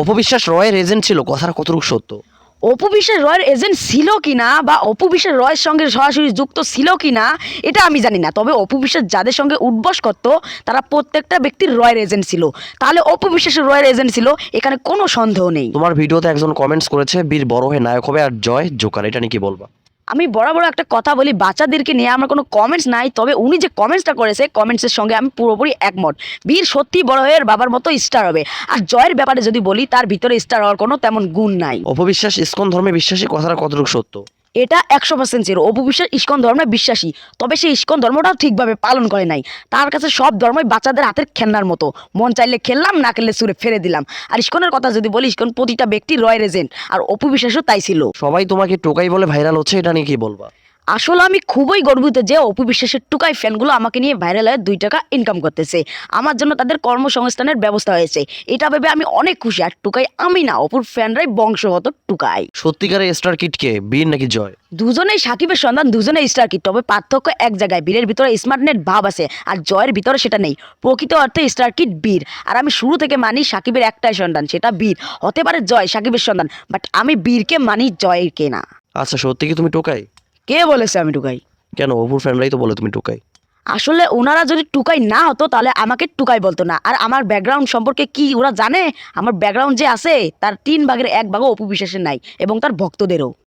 অপবিশ্বাস রয়ের এজেন্ট ছিল? কথাটা কতটুকু সত্য? অপবিশ্বাস রয়ের এজেন্ট ছিল কি না বা অপবিশ্বাস রয়ের সঙ্গে সরাসরি যুক্ত ছিল কি না এটা আমি জানি না। তবে অপবিশ্বাস যাদের সঙ্গে উঠবস করত তারা প্রত্যেকটা ব্যক্তির রয়ের এজেন্ট ছিল। তাহলে অপবিশ্বাসের রয়ের এজেন্ট ছিল এখানে কোনো সন্দেহ নেই। তোমার ভিডিওতে একজন কমেন্টস করেছে বীর বড় হয়ে নায়ক হবে আর জয় জোকার এটা নিয়ে কি বলবা? আমি বড় বড় একটা কথা বলি, বাচ্চাদেরকে নিয়ে আমার কোনো কমেন্টস নাই, তবে উনি যে কমেন্টসটা করেছে কমেন্টসের সঙ্গে আমি পুরোপুরি একমত। বীর সত্যি বড় হয়ে বাবার মতো স্টার হবে। আর জয়ের ব্যাপারে যদি বলি, তার ভিতরে স্টার হওয়ার কোনো তেমন গুণ নাই। অপবিশ্বাস, ইস্কন ধর্মে বিশ্বাসী কথাটা কতটুকু সত্য? এটা একশো পার্সেন্ট ছিল অপু বিশ্বাস, ইস্কন ধর্মে বিশ্বাসী। তবে সে ইস্কন ধর্মটাও ঠিকভাবে পালন করে নাই। তার কাছে সব ধর্মই বাচ্চাদের হাতের খেলনার মতো। মন চাইলে খেললাম, না খেললে সুরে ফেলে দিলাম। আর ইস্কনের কথা যদি বলি, ইস্কন প্রতিটা ব্যক্তি রয় এজেন্ট আর অপু বিশ্বাসও তাই ছিল। সবাই তোমাকে টোকাই বলে ভাইরাল হচ্ছে, এটা নিয়ে কি বলবা? আসলে আমি খুবই গর্বিত যে অপু বিশ্বাসের টুকাই ফ্যানগুলো আমাকে নিয়ে ভাইরাল হয়ে দুই টাকা ইনকাম করতেছে। আমার জন্য তাদের কর্মসংস্থানের ব্যবস্থা হয়েছে। এটা ভেবে আমি অনেক খুশি। আর টুকাই আমি না অপুর ফ্যানরাই বংশগত টুকাই। সত্যিকারের স্টার কিটকে বীর নাকি জয়? দুজনেই সাকিবের সন্ধান দুজনেই স্টার কিট তবে পার্থক্য এক জায়গায় বীরের ভিতরে স্মার্ট নেট ভাব আছে আর জয়ের ভিতরে সেটা নেই। প্রকৃত অর্থে স্টার কিট বীর। আর আমি শুরু থেকে মানি সাকিবের একটাই সন্ধান সেটা বীর। হতে পারে জয় সাকিবের সন্ধান বাট আমি বীরকে মানি জয়কে না আচ্ছা সত্যি কি তুমি টোকাই? কে বলেছে আমি টুকাই কেন? অপুর ফ্যানরাই তো বলে তুমি টুকাই আসলে ওনারা যদি টুকাই না হতো তাহলে আমাকে টুকাই বলতো না। আর আমার ব্যাকগ্রাউন্ড সম্পর্কে কি ওরা জানে? আমার ব্যাকগ্রাউন্ড যে আছে তার তিন ভাগের এক ভাগও অপু বিশ্বাসের নাই এবং তার ভক্তদেরও।